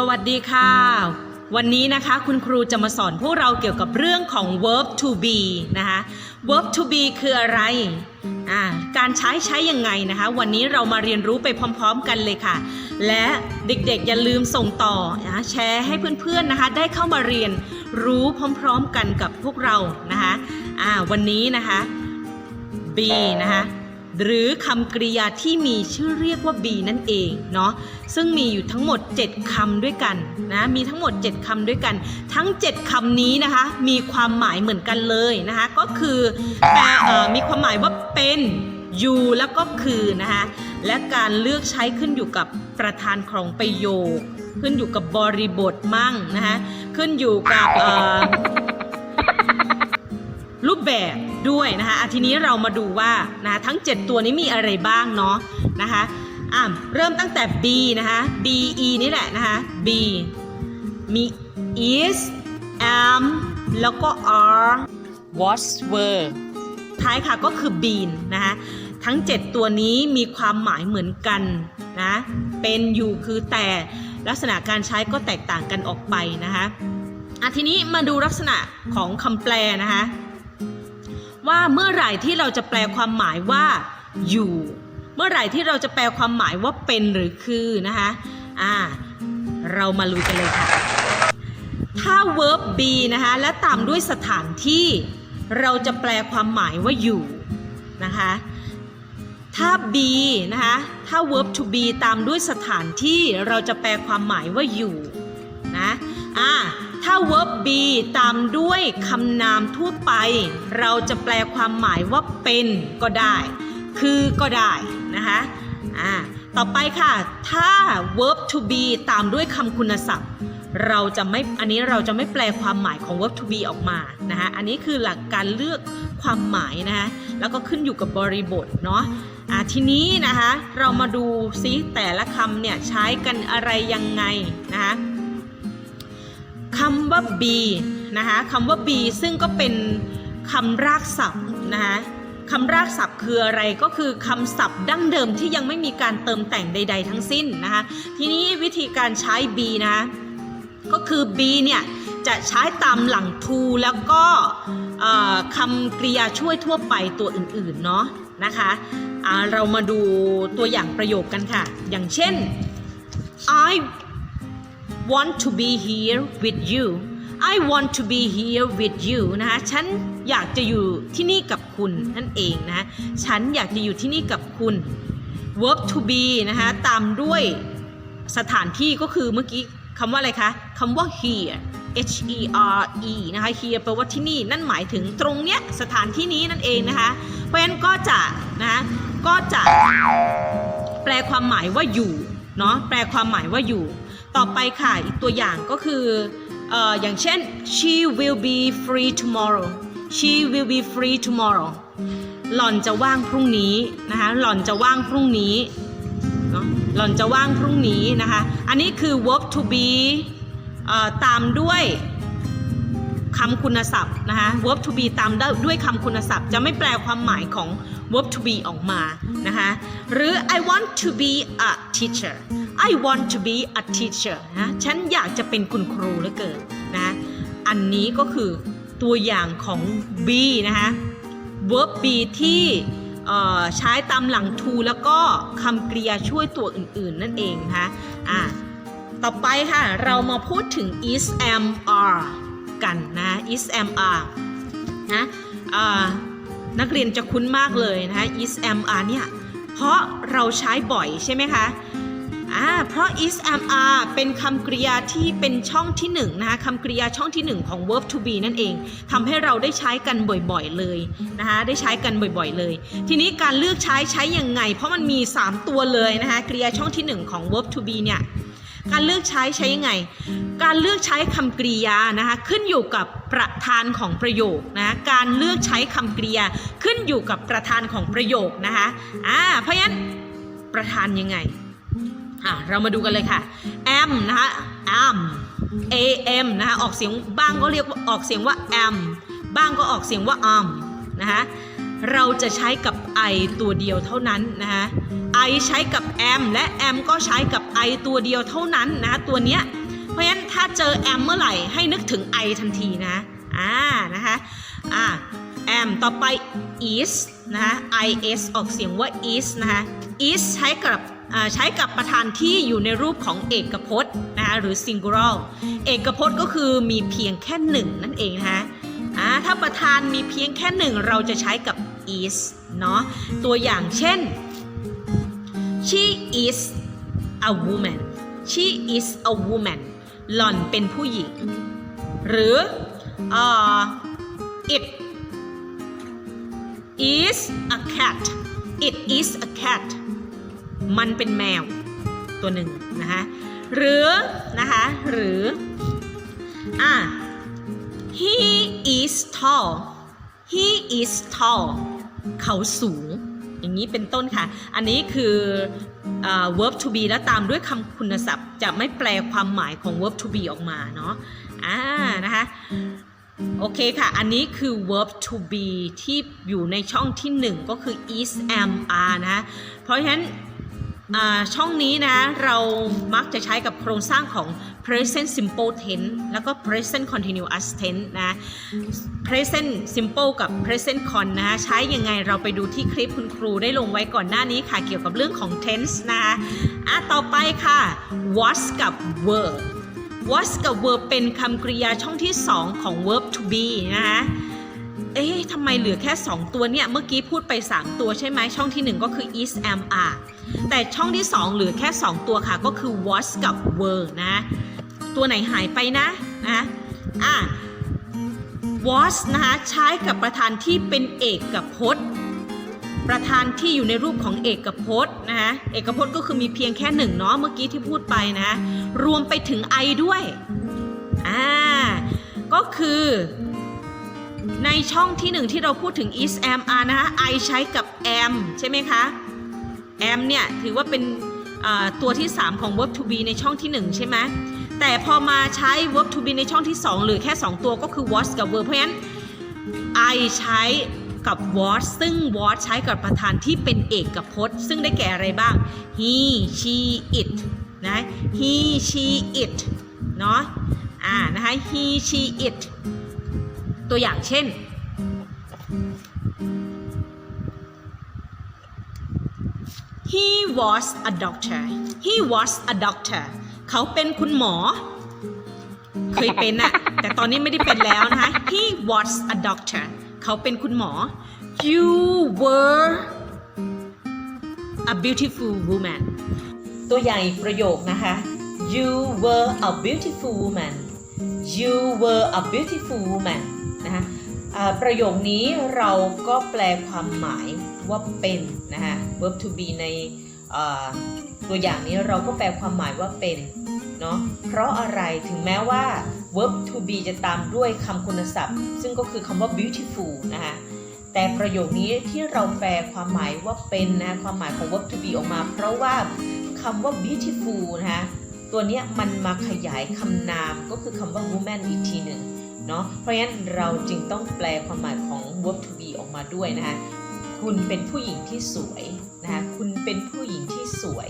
สวัสดีค่ะ วันนี้นะคะคุณครูจะมาสอนพวกเราเกี่ยวกับเรื่องของ verb to be นะคะ verb to be คืออะไร การใช้ใช้ยังไงนะคะ วันนี้เรามาเรียนรู้ไปพร้อมๆกันเลยค่ะ และเด็กๆอย่าลืมส่งต่อนะแชร์ให้เพื่อนๆนะคะได้เข้ามาเรียนรู้พร้อมๆกันกับพวกเรานะคะอ่าวันนี้นะคะ be นะคะ หรือคำกริยาที่มีชื่อเรียกว่า be นั่นเองเนาะซึ่งมีอยู่ทั้งหมด 7คำด้วยกันนะมีทั้งหมด 7คำด้วยกัน ทั้ง 7คำนี้นะคะมีความหมายเหมือนกันเลยนะคะก็คือแปลมีความหมายว่าเป็นอยู่แล้วก็คือนะคะและการเลือกใช้ขึ้นอยู่กับประธานของประโยค ขึ้นอยู่กับบริบทมั่งนะคะขึ้นอยู่กับ แบบด้วยนะคะอะทีนี้เรามาดูว่านะทั้ง 7 ตัวนี้มีอะไรบ้างเนาะนะคะอะเริ่มตั้งแต่ B นะคะ B E นี่แหละนะคะ B มี is am แล้วก็ are was were ท้ายค่ะก็คือ been นะคะทั้ง 7 ตัวนี้มีความหมายเหมือนกันนะเป็นอยู่คือแต่ลักษณะการใช้ก็แตกต่างกันออกไปนะคะอะทีนี้มาดูลักษณะของคำแปลนะคะ ว่าเมื่อไหร่ที่เราจะแปลความหมายว่าอยู่ เมื่อไหร่ที่เราจะแปลความหมายว่าเป็นหรือคือนะคะอ่าเรามาลุยกันเลยค่ะ ถ้า verb be นะคะและตามด้วยสถานที่ เราจะแปลความหมายว่าอยู่นะคะถ้า be นะคะถ้า verb to be ตามด้วยสถานที่เราจะแปลความหมายว่าอยู่นะอ่า ถ้า verb be ตามด้วยคำนามทั่วไป เราจะแปลความหมายว่าเป็นก็ได้ คือก็ได้นะคะอ่าต่อไปค่ะ ถ้า verb to be ตามด้วยคำคุณศัพท์ เราจะไม่ อันนี้เราจะไม่แปลความหมายของ verb to be ออกมานะคะอันนี้คือหลักการเลือกความหมายนะคะแล้วก็ขึ้นอยู่กับบริบทเนาะอ่าทีนี้นะคะเรามาดูซิแต่ละคำเนี่ยใช้กันอะไรยังไงนะคะ คำว่า be นะคะคำว่า be ซึ่งก็เป็นคำรากศัพท์นะคะคำรากศัพท์คืออะไรก็คือคำศัพท์ดั้งเดิมที่ยังไม่มีการเติมแต่งใด ๆ ทั้งสิ้นนะคะทีนี้วิธีการใช้ be นะคะก็คือ be เนี่ยจะใช้ตามหลัง to แล้วก็คำกริยาช่วยทั่วไปตัวอื่นๆเนาะนะคะเรามาดูตัวอย่างประโยคกันค่ะ อย่างเช่น I want to be here with you I want to be here with you นะคะฉันอยากจะอยู่ที่นี่กับคุณนั่นเองนะ ฉันอยากจะอยู่ที่นี่กับคุณ verb to be นะคะตามด้วยสถานที่ก็คือเมื่อกี้คำว่าอะไรคะคำว่า here H E R E นะคะ here แปลว่าที่นี่ นั่นหมายถึงตรงเนี้ยสถานที่นี้นั่นเองนะคะ เพราะฉะนั้นก็จะนะะก็จะแปลความหมายว่าอยู่เนาะแปลความหมายว่าอยู่ ต่อไปค่ะ อีกตัวอย่างก็คือออย่างเช่น she will be free tomorrow she will be free tomorrow หล่อนจะว่างพรุ่งนี้นะคะหล่อนจะว่างพรุ่งนี้เนาะหล่อนจะว่างพรุ่งนี้นะคะ อันนี้คือ verb to be ตามด้วยคำคุณศัพท์นะคะ verb to be ตามด้วยคำคุณศัพท์ จะไม่แปลความหมายของ verb to be ออกมานะคะหรือ I want to be a teacher I want to be a teacher นะฉันอยากจะเป็นคุณครูเหลือเกินนะอันนี้ก็คือตัวอย่างของ be นะคะ verb be ที่ใช้ตามหลัง to แล้วก็คำกริยาช่วยตัวอื่นๆ นั่นเองนะคะอะต่อไปค่ะ เรามาพูดถึง is am are กันนะ is am are นะ นักเรียนจะคุ้นมากเลยนะคะ is am are เนี่ย เพราะเราใช้บ่อยใช่ไหมคะอ่าเพราะ is am are เป็นคำกริยาที่เป็นช่องที่หนึ่งนะคะคำกริยาช่องที่หนึ่งของ verb to be นั่นเองทำให้เราได้ใช้กันบ่อยๆเลยนะคะได้ใช้กันบ่อยๆเลย ทีนี้การเลือกใช้ใช้ยังไง เพราะมันมี 3 ตัวเลยนะคะกริยาช่องที่หนึ่งของ verb to be เนี่ย การเลือกใช้ใช้ยังไง การเลือกใช้คำกริยานะคะขึ้นอยู่กับประธานของประโยคนะการเลือกใช้คำกริยาขึ้นอยู่กับประธานของประโยคนะคะอ่าเพราะฉะนั้นประธานยังไงอะเรามาดูกันเลยค่ะ am นะคะ am am นะคะออกเสียงบ้างก็เรียกว่าออกเสียงว่า am บ้างก็ออกเสียงว่า am นะคะ เราจะใช้กับ I ตัวเดียวเท่านั้นนะคะ I ใช้กับ am และ am ก็ใช้กับ I ตัวเดียวเท่านั้นนะะตัวเนี้ย เพราะฉะนั้นถ้าเจอ am เมื่อไหร่ให้นึกถึง I ทันทีนะ อ่า นะคะ อ่า am ต่อไป is นะคะ is ออกเสียงว่า is นะคะ is ใช้กับใช้กับประธานที่อยู่ในรูปของเอกพจน์นะคะหรือ singular เอกพจน์ก็คือมีเพียงแค่หนึ่งนั่นเองนะคะอ่าถ้าประธานมีเพียงแค่หนึ่งเราจะใช้กับ is เนาะตัวอย่างเช่น she is a woman she is a woman หล่อนเป็นผู้หญิง หรือเอ่อ it is a cat it is a cat มันเป็นแมวตัวหนึ่งนะคะหรือนะคะหรืออะ he is tall he is tall เขาสูง อย่างนี้เป็นต้นค่ะ อันนี้คือ verb to be แล้วตามด้วยคำคุณศัพท์ จะไม่แปลความหมายของ verb to be ออกมาเนาะอ่านะคะโอเคค่ะ อันนี้คือ verb to be ที่อยู่ในช่องที่ 1 ก็คือ is am are นะ เพราะฉะนั้น ช่องนี้นะเรามักจะใช้กับโครงสร้างของ present simple tense แล้วก็ present continuous tense นะ present simple กับ present con นะใช้ยังไงเราไปดูที่คลิปคุณครูได้ลงไว้ก่อนหน้านี้ค่ะเกี่ยวกับเรื่องของ tense นะคะอะต่อไปค่ะ was กับ were was กับ were เป็นคำกริยาช่องที่ 2 ของ verb to be นะคะ เอ๊ะทำไมเหลือแค่ 2 ตัวเนี่ย เมื่อกี้พูดไป 3 ตัวใช่ไหมช่องที่ 1 ก็คือ is am are แต่ช่องที่ 2 เหลือแค่ 2 ตัวค่ะ ก็คือ was กับ were นะ ตัวไหนหายไปนะนะอะ was นะคะใช้กับประธานที่เป็นเอกพจน์ ประธานที่อยู่ในรูปของเอกพจน์นะคะเอกพจน์ก็คือมีเพียงแค่หนึ่งเนาะเมื่อกี้ที่พูดไปนะรวมไปถึง I ด้วยอ่าก็คือ ในช่องที่หนึ่งที่เราพูดถึง is am are นะคะ I ใช้กับ am ใช่ไหมคะ am เนี่ยถือว่าเป็นตัวที่ 3 ของ verb to be ในช่องที่ 1 ใช่ไหมแต่พอมาใช้ verb to be ในช่องที่ 2 หรือแค่ 2 ตัวก็คือ was กับ were เพราะฉะนั้น I ใช้กับ was ซึ่ง was ใช้กับประธานที่เป็นเอกพจน์ ซึ่งได้แก่อะไรบ้าง he she it นะ he she it เนาะอ่านะคะ he she it ตัวอย่างเช่น he was a doctor he was a doctor เขาเป็นคุณหมอ เคยเป็นอะแต่ตอนนี้ไม่ได้เป็นแล้วนะคะ he was a doctor เขาเป็นคุณหมอ you were a beautiful woman ตัวอย่างอีกประโยคนะคะ you were a beautiful woman you were a beautiful woman นะคะประโยคนี้เราก็แปลความหมายว่าเป็นนะคะ verb to be ในตัวอย่างนี้เราก็แปลความหมายว่าเป็นเนาะเพราะอะไรถึงแม้ว่า verb to be จะตามด้วยคำคุณศัพท์ ซึ่งก็คือคำว่า beautiful นะคะแต่ประโยคนี้ที่เราแปลความหมายว่าเป็นนะความหมายของ verb to be ออกมา เพราะว่าคำว่า beautiful นะคะตัวนี้มันมาขยายคำนามก็คือคำว่า woman อีกทีหนึ่ง เนาะเพราะฉะนั้นเราจึงต้องแปลความหมายของ verb to be ออกมาด้วยนะคะคุณเป็นผู้หญิงที่สวยนะคะคุณเป็นผู้หญิงที่สวย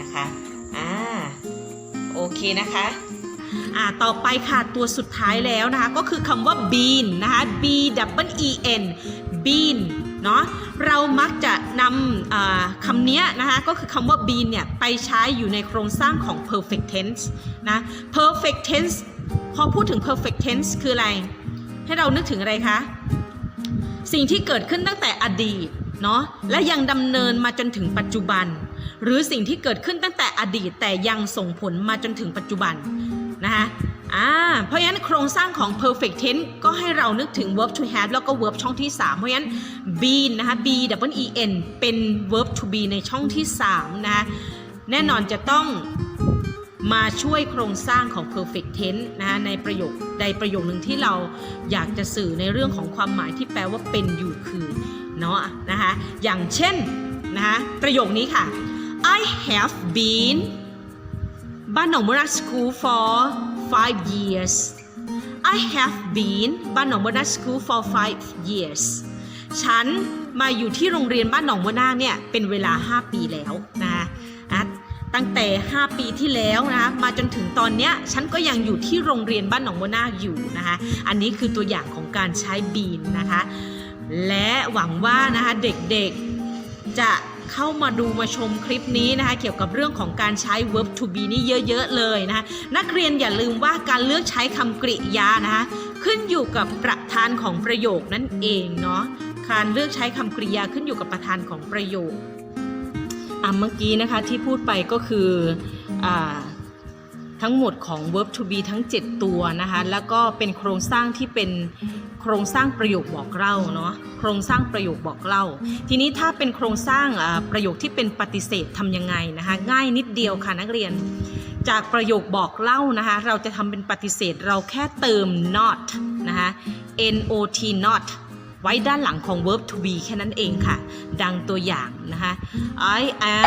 นะคะอ่าโอเคนะคะอ่าต่อไปค่ะตัวสุดท้ายแล้วนะคะก็คือคำว่า bean นะคะ b w e n bean เนาะเรามักจะนำคำนี้นะคะก็คือคำว่า bean เนี่ยไปใช้อยู่ในโครงสร้างของ perfect tense นะ perfect tense พอพูดถึง perfect tense คืออะไร ให้เรานึกถึงอะไรคะ สิ่งที่เกิดขึ้นตั้งแต่อดีตเนาะและยังดำเนินมาจนถึงปัจจุบัน หรือสิ่งที่เกิดขึ้นตั้งแต่อดีตแต่ยังส่งผลมาจนถึงปัจจุบันนะคะอ่าเพราะฉะนั้นโครงสร้างของ perfect tense ก็ให้เรานึกถึง verb to have แล้วก็ verb ช่องที่ 3 เพราะฉะนั้น been นะคะ b w e n เป็น verb to be ในช่องที่ 3 นะคะแน่นอนจะต้อง มาช่วยโครงสร้างของ perfect tense นะคะในประโยคใดประโยคหนึ่งที่เราอยากจะสื่อในเรื่องของความหมายที่แปลว่าเป็นอยู่คือเนาะนะคะอย่างเช่นนะคะประโยคนี้ค่ะ I have been บ้านหนองมรา School for five years I have been บ้านหนองมรา School for five years ฉันมาอยู่ที่โรงเรียนบ้านหนองมะนาเนี่ยเป็นเวลา 5 ปีแล้วนะ ตั้งแต่ 5 ปีที่แล้วนะคะมาจนถึงตอนเนี้ยฉันก็ยังอยู่ที่โรงเรียนบ้านหนองบัวนาคอยู่นะคะอันนี้คือตัวอย่างของการใช้บีนนะคะและหวังว่านะคะเด็กๆจะเข้ามาดูมาชมคลิปนี้นะคะเกี่ยวกับเรื่องของการใช้ verb to be นี่เยอะๆเลยนะคะนักเรียนอย่าลืมว่าการเลือกใช้คำกริยานะคะขึ้นอยู่กับประธานของประโยคนั่นเองเนาะการเลือกใช้คำกริยาขึ้นอยู่กับประธานของประโยค อะเมื่อกี้นะคะที่พูดไปก็คืออ่าทั้งหมดของ verb to be ทั้ง 7 ตัวนะคะแล้วก็เป็นโครงสร้างที่เป็นโครงสร้างประโยคบอกเล่าเนาะโครงสร้างประโยคบอกเล่า ทีนี้ถ้าเป็นโครงสร้างประโยคที่เป็นปฏิเสธทำยังไงนะคะง่ายนิดเดียวค่ะนักเรียน จากประโยคบอกเล่านะคะเราจะทำเป็นปฏิเสธเราแค่เติม not นะคะ not not ไว้ด้านหลังของ verb to be แค่นั้นเองค่ะ ดังตัวอย่างนะคะ I am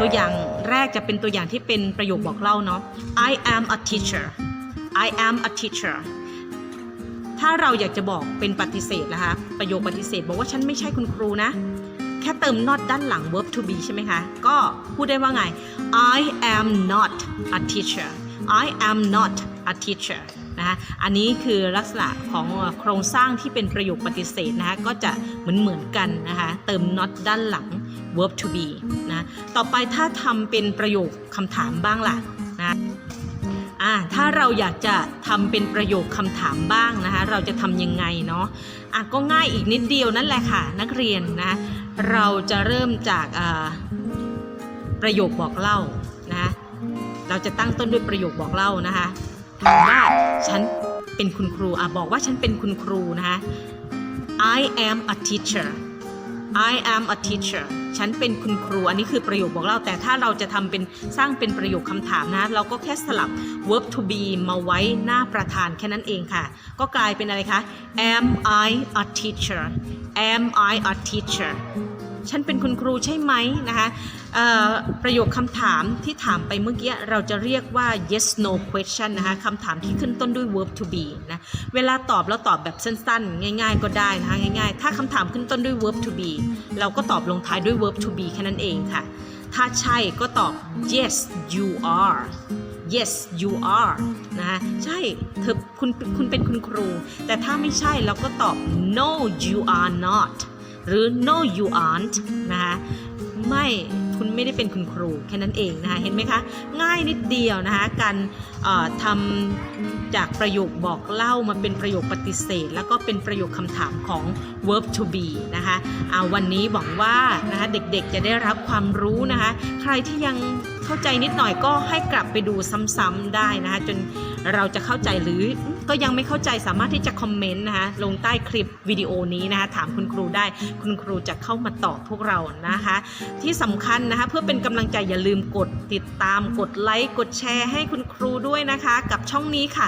ตัวอย่างแรกจะเป็นตัวอย่างที่เป็นประโยคบอกเล่าเนาะ I am a teacher I am a teacher ถ้าเราอยากจะบอกเป็นปฏิเสธนะคะ ประโยคปฏิเสธ บอกว่าฉันไม่ใช่คุณครูนะ แค่เติม not ด้านหลัง verb to be ใช่ไหมคะ ก็พูดได้ว่าไง I am not a teacher I am not a teacher นะคะอันนี้คือลักษณะของโครงสร้างที่เป็นประโยคปฏิเสธนะคะก็จะเหมือนเหมือนกันนะคะเติม not ด้านหลัง verb to be นะต่อไปถ้าทำเป็นประโยคคำถามบ้างล่ะนะอ่าถ้าเราอยากจะทำเป็นประโยคคำถามบ้างนะคะ เราจะทำยังไงเนาะอะก็ง่ายอีกนิดเดียวนั่นแหละค่ะ นักเรียนนะเราจะเริ่มจากประโยคบอกเล่านะเราจะตั้งต้นด้วยประโยคบอกเล่านะคะ ว่าฉันเป็นคุณครูอะบอกว่าฉันเป็นคุณครูนะคะ I am a teacher I am a teacher ฉันเป็นคุณครู อันนี้คือประโยคบอกเล่า แต่ถ้าเราจะทำเป็นสร้างเป็นประโยคคำถามนะ เราก็แค่สลับ verb to be มาไว้หน้าประธานแค่นั้นเองค่ะ ก็กลายเป็นอะไรคะ am I a teacher am I a teacher ฉันเป็นคุณครูใช่ไหมนะคะประโยคคำถามที่ถามไปเมื่อกี้เราจะเรียกว่า yes no question นะคะคำถามที่ขึ้นต้นด้วย verb to be นะเวลาตอบแล้วตอบแบบสั้นๆ ง่ายๆ ก็ได้นะคะง่ายๆ ถ้าคำถามขึ้นต้นด้วย verb to be เราก็ตอบลงท้ายด้วย verb to be แค่นั้นเองค่ะ ถ้าใช่ก็ตอบ yes you are yes you are นะคะใช่เธอคุณคุณเป็นคุณครู แต่ถ้าไม่ใช่เราก็ตอบ no you are not หรือ no you aren't นะคะไม่คุณไม่ได้เป็นคุณครูแค่นั้นเองนะคะเห็นไหมคะ ง่ายนิดเดียวนะคะการทำจากประโยคบอกเล่ามาเป็นประโยคปฏิเสธ แล้วก็เป็นประโยคคำถามของ verb to be นะคะเอาวันนี้หวังว่านะคะเด็กๆจะได้รับความรู้นะคะใครที่ยังเข้าใจนิดหน่อยก็ให้กลับไปดูซ้ำๆได้นะคะจนเราจะเข้าใจหรือ ก็ยังไม่เข้าใจสามารถที่จะคอมเมนต์นะคะลงใต้คลิปวิดีโอนี้นะคะถามคุณครูได้คุณครูจะเข้ามาตอบพวกเรานะคะ ที่สำคัญนะคะเพื่อเป็นกำลังใจอย่าลืมกดติดตามกดไลค์กดแชร์ให้คุณครูด้วยนะคะ กับช่องนี้ค่ะ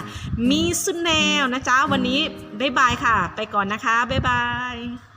มีสุนแนวนะจ๊ะวันนี้บ๊ายบายค่ะ ไปก่อนนะคะบ๊ายบาย